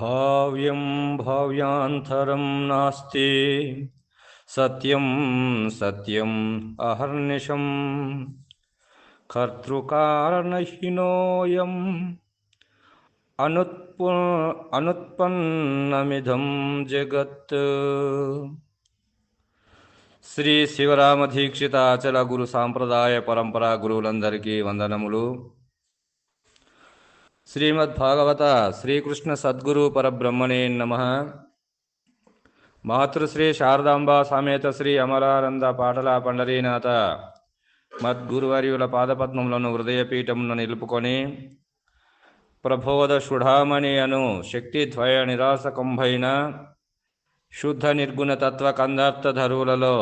भाव्यं भाव्यान्तरं नास्ति सत्यं सत्यम् अहर्निशम् कर्तृकारणहीनोऽयम् अनुत्प అనుత్పన్నమిదం జగత్ శ్రీ శివరామ దీక్షిత అచల గురు సాంప్రదాయ పరంపర గురువులందరికీ వందనములు శ్రీమద్భాగవత శ్రీకృష్ణ సద్గురు పరబ్రహ్మణే నమ. మాతృశ్రీ శారదాంబ సమేత శ్రీ అమరానంద పాటల పండరీనాథ. మద్గురువర్యుల పాదపద్మములను హృదయపీఠమును నిలుపుకొని ప్రబోధ షుఢామణి అను శక్తిద్వయ నిరాసకంభైన శుద్ధ నిర్గుణ తత్వ కందార్థ ధరువులలో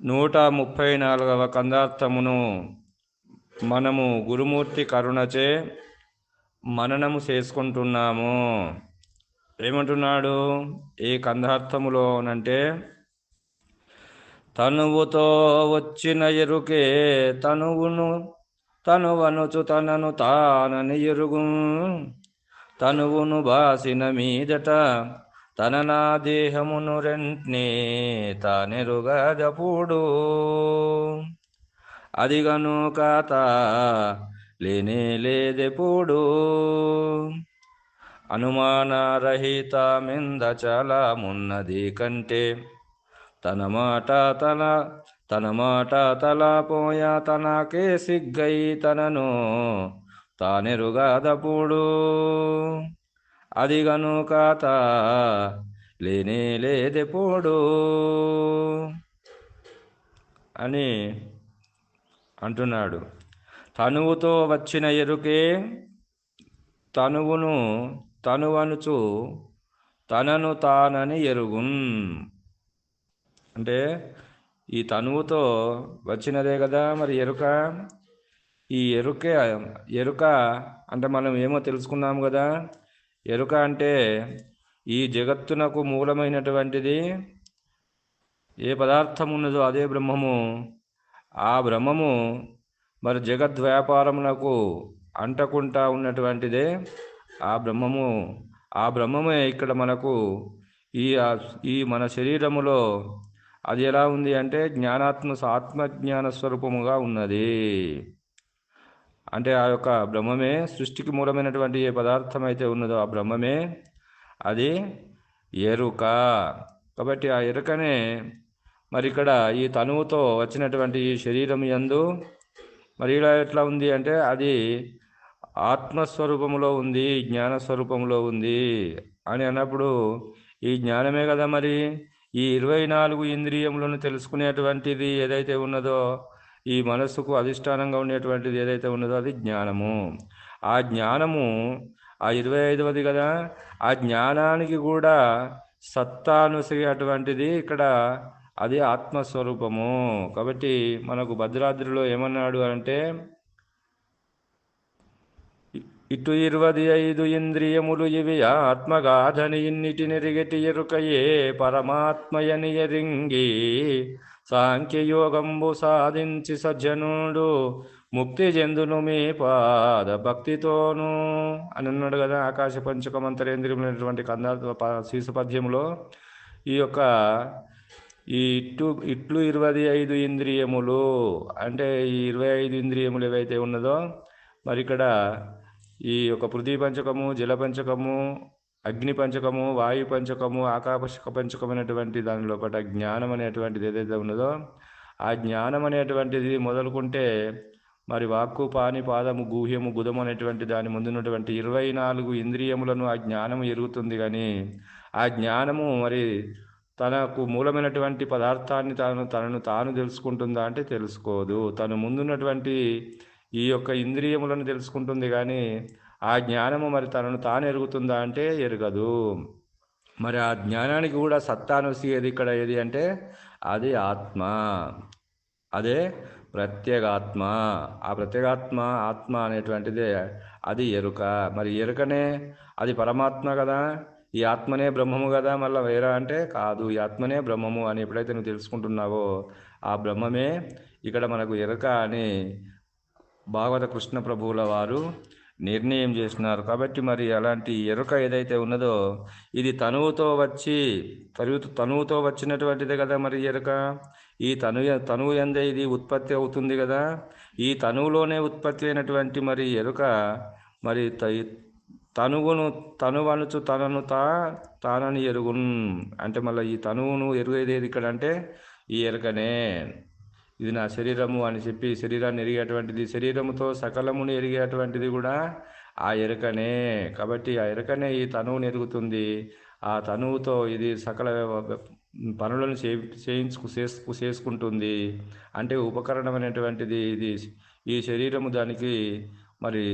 నూట ముప్పై నాలుగవ కందార్థమును మనము గురుమూర్తి కరుణచే మననము చేసుకుంటున్నాము. ఏమంటున్నాడు? ఈ కందార్థములోనంటే తనువుతో వచ్చిన ఎరుకే తనువును తనువనుచు తనను తానని ఎరుగు. తనువును బాసిన మీదట తన నా దేహమును రెంట్నే తానెరుగదపుడు. అదిగను కాత లేనే లేదెప్పుడు. అనుమానరహితమింద చాలా మున్నది కంటే తన మాట తల తన మాట తలపోయా తనకే సిగ్గై తనను తానెరుగాదప్పుడు. అది గనుక లేనే లేదెప్పుడు. అని అంటున్నాడు. తనువుతో వచ్చిన ఎరుకే తనువును తనువనుచు తనను తానని ఎరుగున్. అంటే ఈ తనువుతో వచ్చినదే కదా మరి ఎరుక? ఈ ఎరుక ఎరుక అంటే మనం ఏమో తెలుసుకున్నాం కదా. ఎరుక అంటే ఈ జగత్తునకు మూలమైనటువంటిది. ఏ పదార్థం ఉన్నదో అదే బ్రహ్మము. ఆ బ్రహ్మము మరి జగద్వ్యాపారమునకు అంటకుంటా ఉన్నటువంటిదే ఆ బ్రహ్మము. ఆ బ్రహ్మమే ఇక్కడ మనకు ఈ ఈ మన శరీరములో అది ఎలా ఉంది అంటే జ్ఞానాత్మ ఆత్మజ్ఞాన స్వరూపముగా ఉన్నది. అంటే ఆ యొక్క బ్రహ్మమే సృష్టికి మూలమైనటువంటి ఏ పదార్థం అయితే ఉన్నదో ఆ బ్రహ్మమే అది ఎరుక. కాబట్టి ఆ ఎరుకనే మరి ఇక్కడ ఈ తనువుతో వచ్చినటువంటి ఈ శరీరం యందు మరి ఇలా ఎట్లా ఉంది అంటే అది ఆత్మస్వరూపంలో ఉంది జ్ఞానస్వరూపంలో ఉంది అని అన్నప్పుడు ఈ జ్ఞానమే కదా మరి? ఈ ఇరవై నాలుగు ఇంద్రియములను తెలుసుకునేటువంటిది ఏదైతే ఉన్నదో ఈ మనస్సుకు అధిష్టానంగా ఉండేటువంటిది ఏదైతే ఉన్నదో అది జ్ఞానము. ఆ జ్ఞానము ఆ ఇరవై ఐదవది కదా? ఆ జ్ఞానానికి కూడా సత్తానుసరి అటువంటిది ఇక్కడ అది ఆత్మస్వరూపము. కాబట్టి మనకు భద్రాద్రిలో ఏమన్నాడు అంటే ఇటు ఇరవది ఐదు ఇంద్రియములు ఇవి ఆత్మగాధని ఇన్నిటిని రిగటి ఎరుకయే పరమాత్మయని ఎరింగి సాంఖ్యయోగంబు సాధించి సజ్జనుడు ముక్తి చెందును మీ పాద భక్తితోను అని అన్నాడు కదా ఆకాశ పంచకమంతరేంద్రియములైనటువంటి కంద శీర్షపద్యములో ఈ యొక్క ఈ ఇట్లు ఇట్లు ఇరవై ఐదు ఇంద్రియములు. అంటే ఈ ఇరవై ఐదు ఇంద్రియములు ఏవైతే ఉన్నదో మరి ఇక్కడ ఈ యొక్క పృథ్వీ పంచకము జల పంచకము అగ్ని పంచకము వాయు పంచకము ఆకాశ పంచకమైనటువంటి దాని లోపల జ్ఞానం అనేటువంటిది ఏదైతే ఉన్నదో ఆ జ్ఞానం అనేటువంటిది మొదలుకుంటే మరి వాక్కు పాని పాదము గుహ్యము గుదము అనేటువంటి దాని ముందున్నటువంటి ఇరవై నాలుగు ఇంద్రియములను ఆ జ్ఞానము ఎరుగుతుంది కానీ ఆ జ్ఞానము మరి తనకు మూలమైనటువంటి పదార్థాన్ని తాను తనను తాను తెలుసుకుంటుందా అంటే తెలుసుకోదు. తను ముందున్నటువంటి ఈ యొక్క ఇంద్రియములను తెలుసుకుంటుంది కానీ ఆ జ్ఞానము మరి తనను తాను ఎరుగుతుందా అంటే ఎరగదు. మరి ఆ జ్ఞానానికి కూడా సత్తానుసి ఏది ఇక్కడ ఏది అంటే అది ఆత్మ. అదే ప్రత్యేగాత్మ. ఆ ప్రత్యేగాత్మ ఆత్మ అనేటువంటిదే అది ఎరుక. మరి ఎరుకనే అది పరమాత్మ కదా. ఈ ఆత్మనే బ్రహ్మము కదా మళ్ళీ వేరా అంటే కాదు. ఈ ఆత్మనే బ్రహ్మము అని ఎప్పుడైతే నువ్వు తెలుసుకుంటున్నావో ఆ బ్రహ్మమే ఇక్కడ మనకు ఎరక అని భాగవత కృష్ణ ప్రభువుల వారు నిర్ణయం చేసినారు కాబట్టి మరి అలాంటి ఎరుక ఏదైతే ఉన్నదో ఇది తనువుతో వచ్చి తరువు తనువుతో వచ్చినటువంటిదే కదా మరి ఎరుక. ఈ తను తనువు ఎందే ఇది ఉత్పత్తి అవుతుంది కదా. ఈ తనువులోనే ఉత్పత్తి అయినటువంటి మరి ఎరుక మరి త- తనువును తనువనుచు తనను తా తానని ఎరుగున్. అంటే మళ్ళీ ఈ తనువును ఎరుగేది ఏది ఇక్కడ అంటే ఈ ఎరుకనే ఇది నా శరీరము అని చెప్పి శరీరాన్ని ఎరిగేటువంటిది శరీరముతో సకలమును ఎరిగేటువంటిది కూడా ఆ ఎరుకనే కాబట్టి ఆ ఎరుకనే ఈ తనువును ఎరుగుతుంది. ఆ తనువుతో ఇది సకల పనులను చే చేయించుకు చేసుకు చేసుకుంటుంది. అంటే ఉపకరణం అనేటువంటిది ఇది. ఈ శరీరము దానికి మరి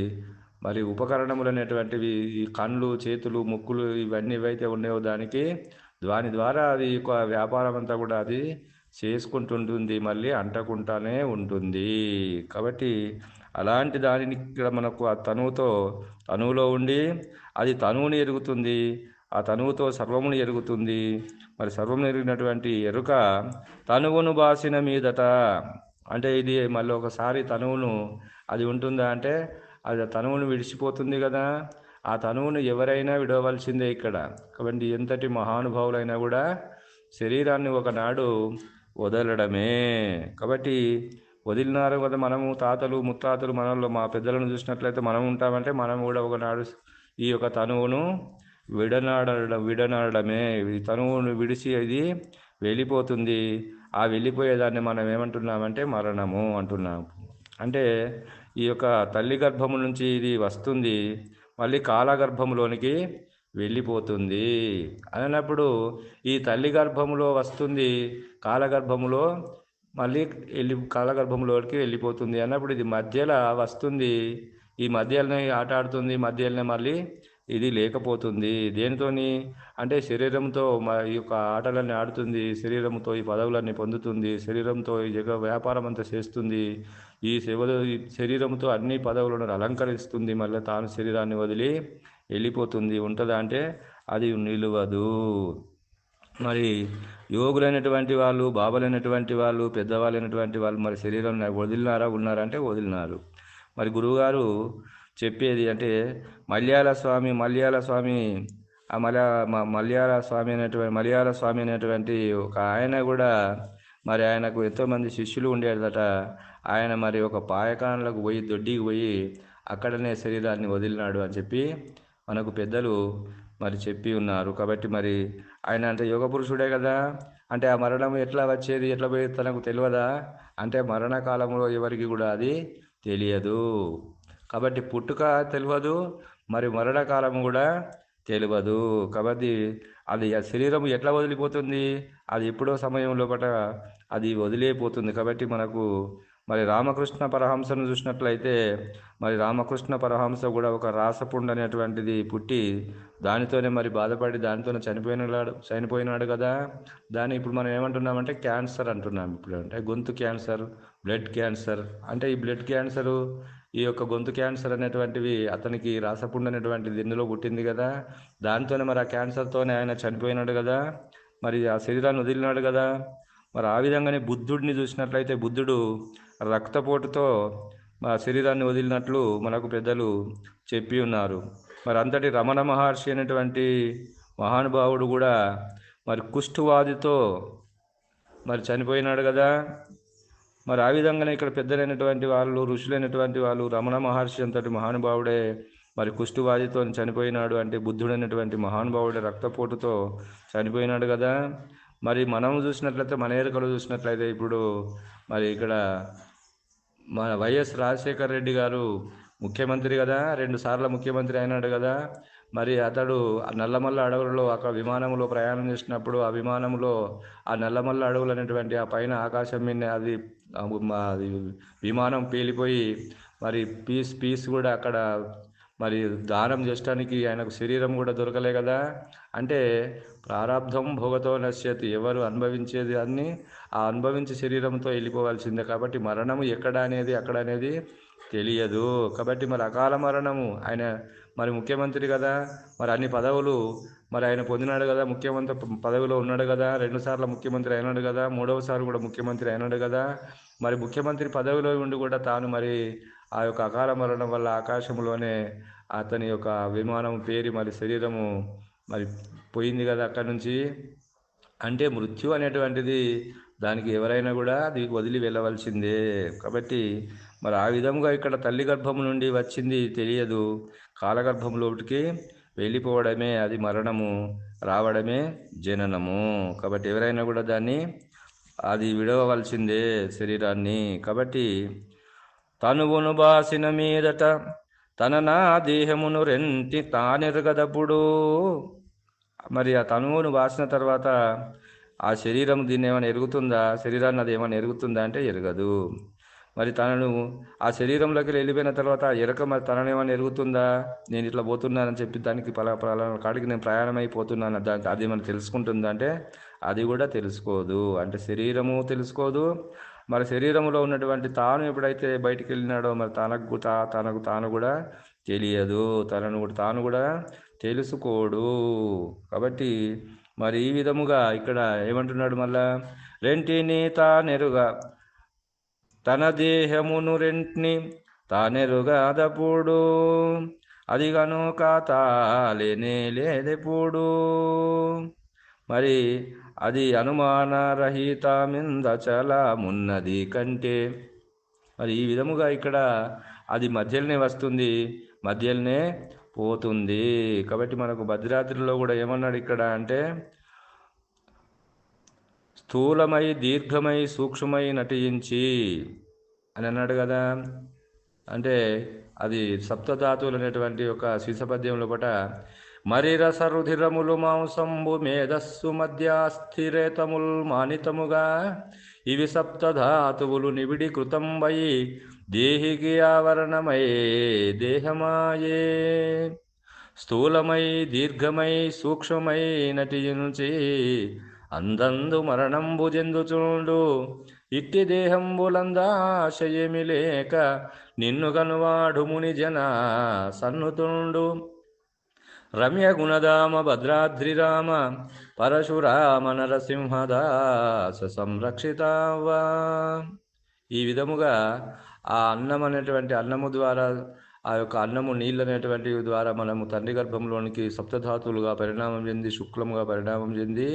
మరి ఉపకరణములు అనేటువంటివి ఈ కళ్ళు చేతులు ముక్కులు ఇవన్నీ ఏవైతే ఉన్నాయో దానికి దాని ద్వారా అది ఒక వ్యాపారం అంతా కూడా అది చేసుకుంటుంటుంది మళ్ళీ అంటకుంటానే ఉంటుంది. కాబట్టి అలాంటి దానిని ఇక్కడ మనకు ఆ తనువుతో తనువులో ఉండి అది తనువుని ఎరుగుతుంది ఆ తనువుతో సర్వమును ఎరుగుతుంది. మరి సర్వమును ఎరిగినటువంటి ఎరుక తనువును బాసిన మీదట అంటే ఇది మళ్ళీ ఒకసారి తనువును అది ఉంటుందా అంటే అది ఆ తనువును విడిచిపోతుంది కదా. ఆ తనువును ఎవరైనా విడవలసిందే ఇక్కడ. కాబట్టి ఎంతటి మహానుభావులైనా కూడా శరీరాన్ని ఒకనాడు వదలడమే. కాబట్టి వదిలినారు కదా మనము తాతలు ముత్తాతలు మనలో మా పెద్దలను చూసినట్లయితే మనం ఉంటామంటే మనం కూడా ఒకనాడు ఈ యొక్క తనువును విడనాడడం విడనాడడమే. ఈ తనువును విడిచి అది వెళ్ళిపోతుంది. ఆ వెళ్ళిపోయేదాన్ని మనం ఏమంటున్నామంటే మరణము అంటున్నాం అంటే ఈ యొక్క తల్లి గర్భము నుంచి ఇది వస్తుంది మళ్ళీ కాలగర్భంలోనికి వెళ్ళిపోతుంది. అన్నప్పుడు ఈ తల్లి గర్భములో వస్తుంది కాలగర్భములో మళ్ళీ వెళ్ళి కాలగర్భంలోకి వెళ్ళిపోతుంది. అన్నప్పుడు ఇది మధ్యలో వస్తుంది ఈ మధ్యలోనే ఆట ఆడుతుంది మధ్యలోనే మళ్ళీ ఇది లేకపోతుంది. దేనితోని? అంటే శరీరంతో మా ఈ యొక్క ఆటలన్నీ ఆడుతుంది. శరీరంతో ఈ పదవులన్నీ పొందుతుంది. శరీరంతో ఈ జగ వ్యాపారం అంతా చేస్తుంది. ఈ సేవలు ఈ శరీరంతో అన్ని పదవులను అలంకరిస్తుంది. మళ్ళీ తాను శరీరాన్ని వదిలి వెళ్ళిపోతుంది. ఉంటుందా అంటే? అది నిలువదు. మరి యోగులైనటువంటి వాళ్ళు బాబలైనటువంటి వాళ్ళు పెద్దవాళ్ళైనటువంటి వాళ్ళు మరి శరీరం వదిలినారా ఉన్నారా అంటే వదిలినారు. మరి గురువుగారు చెప్పేది అంటే మలయాళ స్వామి మలయాళ స్వామి ఆ మలయా మలయాళ స్వామి అనేటువంటి మలయాళ స్వామి అనేటువంటి ఒక ఆయన కూడా మరి ఆయనకు ఎంతోమంది శిష్యులు ఉండేదట. ఆయన మరి ఒక పాయకాన్లకు పోయి దొడ్డికి పోయి అక్కడనే శరీరాన్ని వదిలినాడు అని చెప్పి మనకు పెద్దలు మరి చెప్పి ఉన్నారు. కాబట్టి మరి ఆయన అంటే యోగ పురుషుడే కదా. అంటే ఆ మరణం ఎట్లా వచ్చేది ఎట్లా పోయేది తనకు తెలియదా అంటే మరణకాలంలో ఎవరికి కూడా అది తెలియదు. కాబట్టి పుట్టుక తెలియదు మరి మరణకాలం కూడా తెలియదు. కాబట్టి అది ఆ శరీరం ఎట్లా వదిలిపోతుంది? అది ఎప్పుడో సమయం లోపల అది వదిలేపోతుంది. కాబట్టి మనకు మరి రామకృష్ణ పరహంసను చూసినట్లయితే మరి రామకృష్ణ పరహంస కూడా ఒక రాసపుండు అనేటువంటిది పుట్టి దానితోనే మరి బాధపడి దానితోనే చనిపోయినాడు చనిపోయినాడు కదా. దాన్ని ఇప్పుడు మనం ఏమంటున్నామంటే క్యాన్సర్ అంటున్నాం ఇప్పుడు అంటే గొంతు క్యాన్సర్ బ్లడ్ క్యాన్సర్. అంటే ఈ బ్లడ్ క్యాన్సరు ఈ యొక్క గొంతు క్యాన్సర్ అనేటువంటివి అతనికి రాసపుండు అనేటువంటిది ఇందులో పుట్టింది కదా. దాంతోనే మరి ఆ క్యాన్సర్తోనే ఆయన చనిపోయినాడు కదా. మరి ఆ శరీరాన్ని వదిలినాడు కదా. మరి ఆ విధంగానే బుద్ధుడిని చూసినట్లయితే బుద్ధుడు రక్తపోటుతో ఆ శరీరాన్ని వదిలినట్లు మనకు పెద్దలు చెప్పి ఉన్నారు. మరి అంతటి రమణ మహర్షి అనేటువంటి మహానుభావుడు కూడా మరి కుష్ఠువాదితో మరి చనిపోయినాడు కదా. మరి ఆ విధంగానే ఇక్కడ పెద్దలైనటువంటి వాళ్ళు ఋషులైనటువంటి వాళ్ళు రమణ మహర్షి అంతటి మహానుభావుడే మరి కుష్ఠువాదితో చనిపోయినాడు అంటే బుద్ధుడైనటువంటి మహానుభావుడే రక్తపోటుతో చనిపోయినాడు కదా. మరి మనం చూసినట్లయితే మన ఏరికలు చూసినట్లయితే ఇప్పుడు మరి ఇక్కడ మన వైఎస్ రాజశేఖర్ రెడ్డి గారు ముఖ్యమంత్రి కదా రెండు సార్లు ముఖ్యమంత్రి అయినాడు కదా. మరి అతడు ఆ నల్లమల్ల అడవులలో ఒక విమానంలో ప్రయాణం చేసినప్పుడు ఆ విమానంలో ఆ నల్లమల్ల అడవులు అనేటువంటి ఆ పైన ఆకాశం మీద అది మా- అది విమానం పేలిపోయి మరి పీస్ పీస్ కూడా అక్కడ మరి దానం చేయడానికి ఆయనకు శరీరం కూడా దొరకలే కదా. అంటే ప్రారంధం భోగతో నశ్యతి ఎవరు అనుభవించేది అన్ని ఆ అనుభవించే శరీరంతో వెళ్ళిపోవాల్సిందే. కాబట్టి మరణము ఎక్కడ అనేది అక్కడ అనేది తెలియదు. కాబట్టి మరి అకాల మరణము ఆయన మరి ముఖ్యమంత్రి కదా మరి అన్ని పదవులు మరి ఆయన పొందినాడు కదా ముఖ్యమంత్రి పదవిలో ఉన్నాడు కదా రెండుసార్లు ముఖ్యమంత్రి అయినాడు కదా మూడవసారి కూడా ముఖ్యమంత్రి అయినాడు కదా. మరి ముఖ్యమంత్రి పదవిలో ఉండి కూడా తాను మరి ఆ యొక్క అకాల మరణం వల్ల ఆకాశంలోనే అతని యొక్క విమానం పేరి మరి శరీరము మరి పోయింది కదా అక్కడి నుంచి. అంటే మృత్యు అనేటువంటిది దానికి ఎవరైనా కూడా అది వదిలి వెళ్ళవలసిందే. కాబట్టి మరి ఆ విధముగా ఇక్కడ తల్లి గర్భం నుండి వచ్చింది తెలియదు. కాలగర్భంలోటికి వెళ్ళిపోవడమే అది మరణము రావడమే జననము. కాబట్టి ఎవరైనా కూడా దాన్ని అది విడవవలసిందే శరీరాన్ని. కాబట్టి తనువును బాసిన మీదట తన నా దేహమును రెంటి తానెరగదప్పుడు మరి ఆ తనువును బాసిన తర్వాత ఆ శరీరం దీన్ని ఏమైనా ఎరుగుతుందా? శరీరాన్ని అది ఏమైనా ఎరుగుతుందా అంటే ఎరగదు. మరి తనను ఆ శరీరంలోకి వెళ్ళిపోయిన తర్వాత ఆ ఎరక మరి తనను ఏమైనా ఎరుగుతుందా? నేను ఇట్లా పోతున్నానని చెప్పి దానికి పలా పలానా కాడికి నేను ప్రయాణం అయిపోతున్నాను దానికి అది మనం తెలుసుకుంటుందా అంటే అది కూడా తెలుసుకోదు. అంటే శరీరము తెలుసుకోదు. మరి శరీరంలో ఉన్నటువంటి తాను ఎప్పుడైతే బయటికి వెళ్ళినాడో మరి తనకు తా తనకు తాను కూడా తెలియదు. తనను కూడా తాను కూడా తెలుసుకోడు. కాబట్టి మరి ఈ విధముగా ఇక్కడ ఏమంటున్నాడు మళ్ళా? రెంటిని తానెరుగా తన దేహమును రెంట్ని తానెరుగాదప్పుడు అది కనుక తాలేనే లేదెప్పుడు. మరి అది అనుమానరహితమిందచలమున్నది కంటే మరి ఈ విధముగా ఇక్కడ అది మధ్యలోనే వస్తుంది మధ్యలోనే పోతుంది. కాబట్టి మనకు భద్రాద్రిలో కూడా ఏమన్నాడు ఇక్కడ అంటే స్థూలమై దీర్ఘమై సూక్ష్మమై నటించి అని అన్నాడు కదా. అంటే అది సప్తధాతువులు అనేటువంటి ఒక శీసపద్యంలో పట మరిరస రుధిరములు మాంసంబు మేధస్సు మధ్య స్థిరేతముల్ మానితముగా ఇవి సప్తధాతువులు నివిడి కృతంబై దేహికి ఆవరణమై దేహమాయే. స్థూలమై దీర్ఘమై సూక్ష్మమై నటించి అందందు మరణంబు జందుచుండు ఇట్టి దేహంబులందాశయమి లేక నిన్ను కనువాడు ముని జన సన్నుతుండు. రమ్య గుణధామ భద్రాద్రిరామ పరశురామ నరసింహదాస సంరక్షితావా ఈ విధముగా ఆ అన్నం అనేటువంటి అన్నము ద్వారా ఆ యొక్క అన్నము నీళ్ళు అనేటువంటి ద్వారా మనము తండ్రి గర్భంలోనికి సప్తధాతులుగా పరిణామం చెంది శుక్లముగా పరిణామం చెంది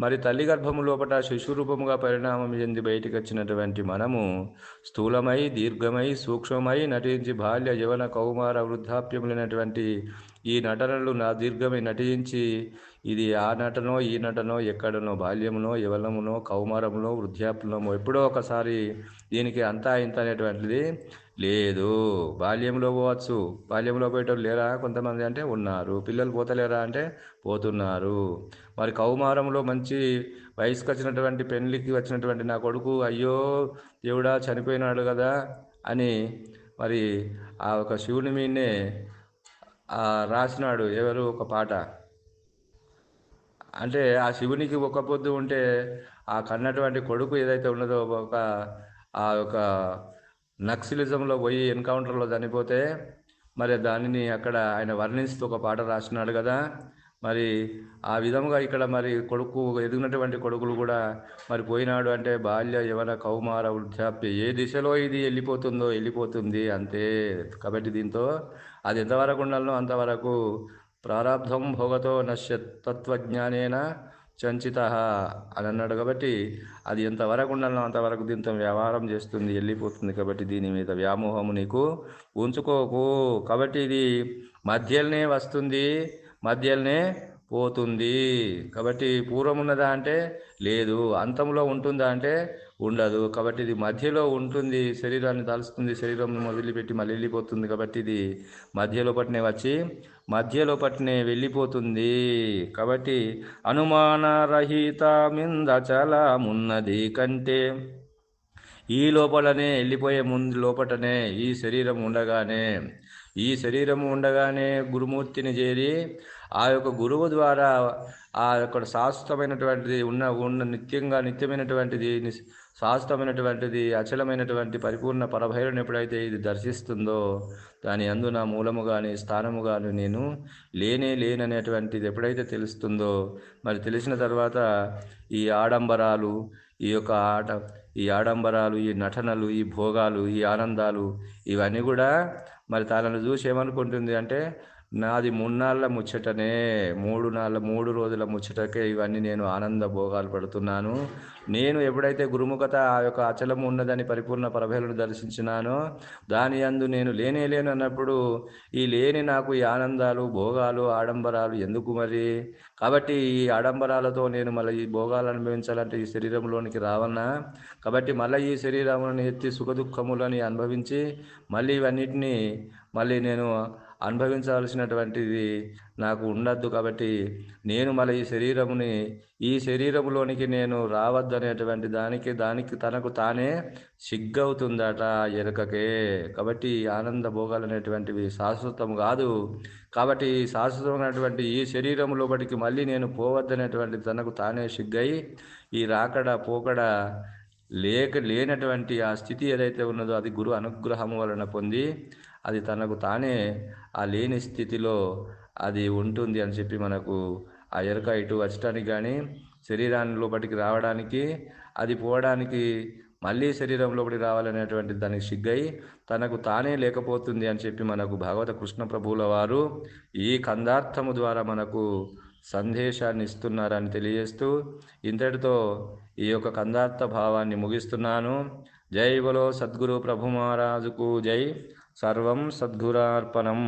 మరి తల్లి గర్భము లోపల శిశురూపముగా పరిణామం చెంది బయటికి వచ్చినటువంటి మనము స్థూలమై దీర్ఘమై సూక్ష్మమై నటించి బాల్య యవన కౌమార వృద్ధాప్యములైనటువంటి ఈ నటనలు నా దీర్ఘమై నటించి ఇది ఆ నటనో ఈ నటనో ఎక్కడనో బాల్యమునో యవనమునో కౌమారమునో వృద్ధాప్యమో ఎప్పుడో ఒకసారి దీనికి అంతా ఇంత అనేటువంటిది లేదు. బాల్యంలో పోవచ్చు. బాల్యంలో పోయేటోళ్ళు లేరా? కొంతమంది అంటే ఉన్నారు. పిల్లలు పోతలేరా అంటే పోతున్నారు. మరి కౌమారంలో మంచి వయసుకు వచ్చినటువంటి పెళ్ళికి వచ్చినటువంటి నా కొడుకు అయ్యో దేవుడా చనిపోయినాడు కదా అని మరి ఆ ఒక శివుని మీదనే రాసినాడు ఎవరు ఒక పాట. అంటే ఆ శివునికి ఒక పొద్దు ఉంటే ఆ కన్నటువంటి కొడుకు ఏదైతే ఉన్నదో ఒక ఆ యొక్క నక్సలిజంలో పోయి ఎన్కౌంటర్లో చనిపోతే మరి దానిని అక్కడ ఆయన వర్ణిస్తూ ఒక పాట రాసినాడు కదా. మరి ఆ విధముగా ఇక్కడ మరి కొడుకు ఎదిగినటువంటి కొడుకులు కూడా మరి పోయినాడు అంటే బాల్య యవన కౌమార వృద్ధాప్య ఏ దిశలో ఇది వెళ్ళిపోతుందో వెళ్ళిపోతుంది అంతే. కాబట్టి దీంతో అది ఎంతవరకు ఉండాలనో అంతవరకు ప్రారంధం భోగతో నశ్య తత్వజ్ఞానేన చంచిత అని అన్నాడు కాబట్టి అది ఎంతవరకు ఉండాలో అంతవరకు దీంతో వ్యవహారం చేస్తుంది వెళ్ళిపోతుంది కాబట్టి దీని మీద వ్యామోహము నీకు ఉంచుకోకు. కాబట్టి ఇది మధ్యలోనే వస్తుంది మధ్యలోనే పోతుంది. కాబట్టి పూర్వం ఉన్నదా అంటే లేదు. అంతంలో ఉంటుందా అంటే ఉండదు. కాబట్టి ఇది మధ్యలో ఉంటుంది. శరీరాన్ని తలుస్తుంది శరీరం వదిలిపెట్టి మళ్ళీ వెళ్ళిపోతుంది. కాబట్టి ఇది మధ్యలో పట్టినే వచ్చి మధ్యలో పట్టినే వెళ్ళిపోతుంది. కాబట్టి అనుమానరహిత మిందచలమున్నది కంటే ఈ లోపలనే వెళ్ళిపోయే ముందు లోపటనే ఈ శరీరం ఉండగానే ఈ శరీరము ఉండగానే గురుమూర్తిని చేరి ఆ యొక్క గురువు ద్వారా ఆ యొక్క శాశ్వతమైనటువంటిది ఉన్న ఉన్న నిత్యంగా నిత్యమైనటువంటిది శాశ్వతమైనటువంటిది అచలమైనటువంటి పరిపూర్ణ పరభైరుని ఎప్పుడైతే ఇది దర్శిస్తుందో దాని అందు నా మూలము కానీ స్థానము కానీ నేను లేనే లేననేటువంటిది ఎప్పుడైతే తెలుస్తుందో మరి తెలిసిన తర్వాత ఈ ఆడంబరాలు ఈ యొక్క ఆట ఈ ఆడంబరాలు ఈ నటనలు ఈ భోగాలు ఈ ఆనందాలు ఇవన్నీ కూడా మరి తనను చూసి ఏమనుకుంటుంది అంటే నాది మున్నాళ్ళ ముచ్చటనే మూడు నాళ్ళ మూడు రోజుల ముచ్చటకే ఇవన్నీ నేను ఆనంద భోగాలు పడుతున్నాను. నేను ఎప్పుడైతే గురుముఖత ఆ యొక్క అచలము ఉన్నదని పరిపూర్ణ పరభేలను దర్శించినానో దాని అందు నేను లేనే లేను అన్నప్పుడు ఈ లేని నాకు ఈ ఆనందాలు భోగాలు ఆడంబరాలు ఎందుకు మరి? కాబట్టి ఈ ఆడంబరాలతో నేను మళ్ళీ ఈ భోగాలు అనుభవించాలంటే ఈ శరీరంలోనికి రావన్నా కాబట్టి మళ్ళీ ఈ శరీరములను ఎత్తి సుఖదుఖములని అనుభవించి మళ్ళీ ఇవన్నిటిని మళ్ళీ నేను అనుభవించాల్సినటువంటిది నాకు ఉండద్దు కాబట్టి నేను మళ్ళీ ఈ శరీరముని ఈ శరీరములోనికి నేను రావద్దు అనేటువంటి దానికి దానికి తనకు తానే సిగ్గవుతుందట ఎరుకకే. కాబట్టి ఆనంద భోగాలు అనేటువంటివి శాశ్వతం కాదు. కాబట్టి ఈ శాశ్వతమైనటువంటి ఈ శరీరం లోపలికి మళ్ళీ నేను పోవద్దనేటువంటి తనకు తానే సిగ్గై ఈ రాకడ పోకడ లేక లేనటువంటి ఆ స్థితి ఏదైతే ఉన్నదో అది గురు అనుగ్రహం వలన పొంది అది తనకు తానే ఆ లేని స్థితిలో అది ఉంటుంది అని చెప్పి మనకు ఆ ఎరుక ఇటు వచ్చటానికి కానీ శరీరాన్ని లోపలికి రావడానికి అది పోవడానికి మళ్ళీ శరీరం లోపలికి రావాలనేటువంటి దానికి సిగ్గై తనకు తానే లేకపోతుంది అని చెప్పి మనకు భాగవత కృష్ణ ప్రభువుల వారు ఈ కందార్థము ద్వారా మనకు సందేశాన్ని ఇస్తున్నారని తెలియజేస్తూ ఇంతటితో ఈ యొక్క కందార్థ భావాన్ని ముగిస్తున్నాను. జై బలో సద్గురు ప్రభు మహారాజుకు జై. సర్వం సద్గురార్పణం.